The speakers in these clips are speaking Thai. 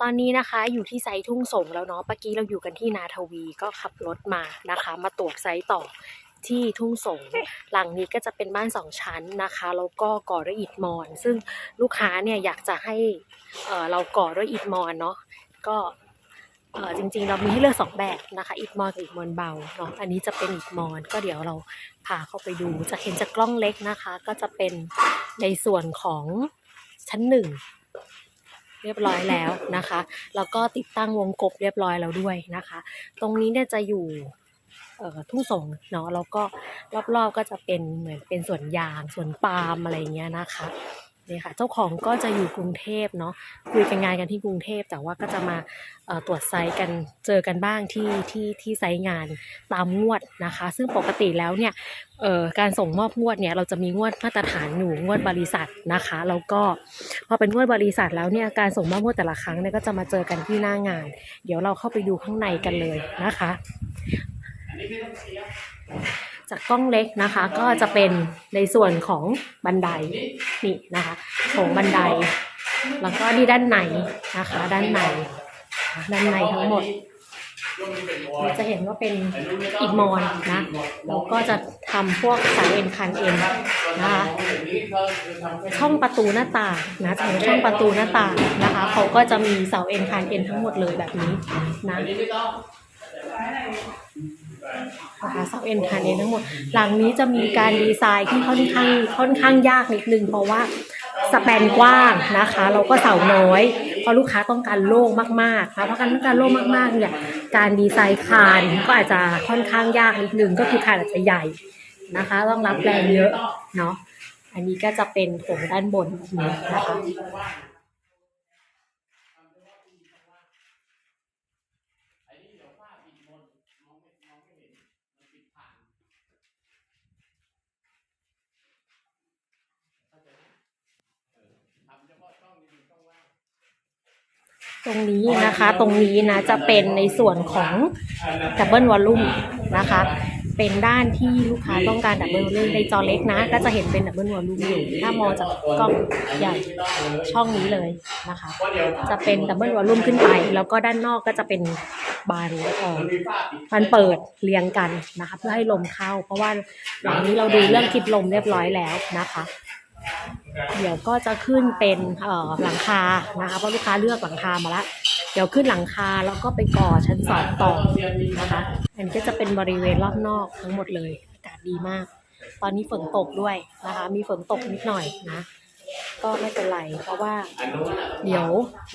ตอนนี้นะคะอยู่ที่ไซต์ทุ่งสงแล้วเนาะเมื่อกี้เราอยู่กันที่นาทวีก็ขับรถมานะคะ มาตรวจไซต์ต่อที่ทุ่งสงหลังนี้ก็จะเป็นบ้านสองชั้นนะคะแล้วก็ก่อด้วยอิฐมอน ซึ่งลูกค้าเนี่ยอยากจะให้เอ่อเราก่อด้วยอิฐมอนเนาะก็เอ่อจริงๆ เรามีให้เลือกสองแบบนะคะอิฐมอนกับอิฐมอนเบาเนาะอันนี้จะเป็นอิฐมอนก็เดี๋ยวเราพาเข้าไปดูจะเห็นจากกล้องเล็กนะคะ ก็จะเป็นในส่วนของชั้นหนึ่ง เรียบร้อยแล้วนะคะ แล้วก็ติดตั้งวงกบเรียบร้อยแล้วด้วยนะคะ ตรงนี้เนี่ยจะอยู่เอ่อทุ่งสงเนาะแล้วก็รอบๆก็จะเป็นเหมือนเป็นสวนยางสวนปาล์มอะไรเงี้ยนะคะ นี่ค่ะเจ้าของก็จะอยู่กรุงเทพเนาะคุยกันงานกันที่กรุงเทพแต่ว่าก็จะมาตรวจไซต์กันเจอกันบ้างที่ที่ที่ไซต์งานตามงวดนะคะ ซึ่งปกติแล้วเนี่ยการส่งมอบงวดเนี่ยเราจะมีงวดมาตรฐานอยู่งวดบริษัทนะคะแล้วก็พอเป็นงวดบริษัทแล้วเนี่ยการส่งมอบงวดแต่ละครั้งเนี่ยก็จะมาเจอกันที่หน้างาน เดี๋ยวเราเข้าไปดูข้างในกันเลยนะคะ จากกล้องเล็กนะคะ ก็จะเป็นในส่วนของบันไดนี่นะคะของบันได แล้วก็นี่ด้านในนะคะ ด้านในด้านในทั้งหมดเราจะเห็นว่าเป็นอิฐมอนนะแล้วก็จะทำพวกสายเอ็นคันเอ็นนะคะช่องประตูหน้าต่างนะจะเห็นช่องประตูหน้าต่างนะคะเขาก็จะมีเสาเอ็นคันเอ็นทั้งหมดเลยแบบนี้นะ นะคะเสาเอ็นคันเนทั้งหมด หลังนี้จะมีการดีไซน์ที่ค่อนข้างค่อนข้างยากนิดนึงเพราะว่าสแปนกว้างนะคะแล้วก็เสาน้อย เพราะลูกค้าต้องการโล่งมากๆนะเพราะการต้องการโล่งมากๆเนี่ยการดีไซน์คานก็อาจจะค่อนข้างยากนิดนึงก็คือคานอาจจะใหญ่นะคะ ต้องรับแรงเยอะเนาะอันนี้ก็จะเป็นโถงด้านบนแบบนี้นะคะตรงนี้นะคะ ตรงนี้นะจะเป็นในส่วนของดับเบิลวอลลุ่มนะคะ เป็นด้านที่ลูกค้าต้องการดับเบิลวอลลุ่มในจอเล็กนะ ก็จะเห็นเป็นดับเบิลวอลลุ่มอยู่ ถ้ามองจากกล้องใหญ่ช่องนี้เลยนะคะ จะเป็นดับเบิลวอลลุ่มขึ้นไป แล้วก็ด้านนอกก็จะเป็น บานเอ่อบานเปิดเรียงกันนะคะ เพื่อให้ลมเข้า เพราะว่าหลังนี้เราดูเรื่องทิศลมเรียบร้อยแล้วนะคะ เดี๋ยวก็จะขึ้นเป็นเอ่อหลังคานะคะเพราะลูกค้าเลือกหลังคามาแล้วเดี๋ยวขึ้นหลังคาแล้วก็ไปก่อชั้นสองต่อนะคะอันนี้ก็จะเป็นบริเวณรอบนอกทั้งหมดเลยอากาศดีมาก ตอนนี้ฝนตกด้วยนะคะ มีฝนตกนิดหน่อยนะ ก็ไม่เป็นไรเพราะว่าเดี๋ยว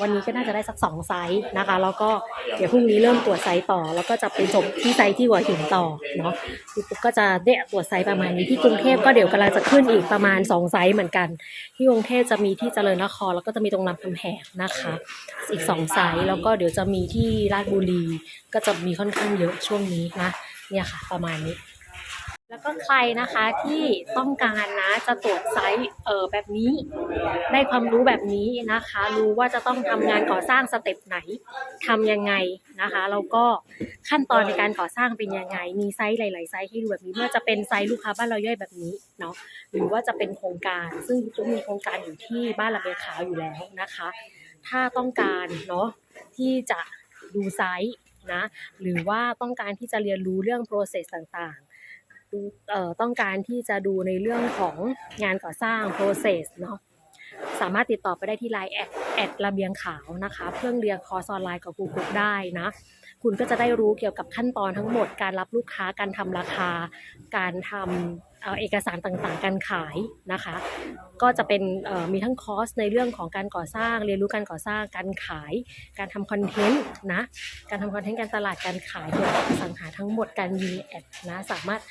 วันนี้ก็น่าจะได้สักสองไซส์นะคะ แล้วก็เดี๋ยวพรุ่งนี้เริ่มตรวจไซส์ต่อ แล้วก็จะไปจบที่ไซส์ที่หัวหินต่อเนาะปุ๊กก็จะเนี่ยตรวจไซส์ประมาณนี้ที่กรุงเทพก็เดี๋ยวกำลังจะขึ้นอีกประมาณสองไซส์เหมือนกัน ที่กรุงเทพจะมีที่เจริญนครแล้วก็จะมีตรงรามคำแหงนะคะอีกสองไซส์แล้วก็เดี๋ยวจะมีที่ราชบุรีก็จะมีค่อนข้างเยอะช่วงนี้นะเนี่ยค่ะ ประมาณนี้ แล้วก็ใครนะคะที่ต้องการนะจะตรวจไซส์เออแบบนี้ ได้ความรู้แบบนี้นะคะ รู้ว่าจะต้องทำงานก่อสร้างสเต็ปไหนทำยังไงนะคะแล้วก็ขั้นตอนในการก่อสร้างเป็นยังไง มีไซส์หลาย ๆ ไซส์ให้ดูแบบนี้เมื่อจะเป็นไซส์ลูกค้าบ้านเราย่อยแบบนี้เนาะหรือว่าจะเป็นโครงการ ซึ่งก็มีโครงการอยู่ที่บ้านระเบียงขาวอยู่แล้วนะคะ ถ้าต้องการเนาะที่จะดูไซส์นะหรือว่าต้องการที่จะเรียนรู้เรื่อง process ต่าง ๆ ต้องการที่จะดูในเรื่องของงานก่อสร้าง process เนาะ สามารถติดต่อไปได้ที่ไลน์แอดแอดระเบียงขาวนะคะเพื่อเรียนคอร์สออนไลน์กับครูกุ๊กได้นะคุณก็จะได้รู้เกี่ยวกับขั้นตอนทั้งหมดการรับลูกค้าการทำราคา การทำเอ่อเอกสารต่างๆ การขายนะคะ ก็จะเป็นมีทั้งคอร์สในเรื่องของการก่อสร้าง เรียนรู้การก่อสร้างการขาย การทำคอนเทนต์นะการทำคอนเทนต์การตลาดการขายเกี่ยวกับสังหาทั้งหมดการยิงแอดนะสามารถ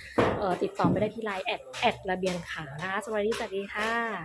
ติดต่อไปได้ที่ไลน์แอดแอดระเบียงขาวนะคะสวัสดีสวัสดีค่ะ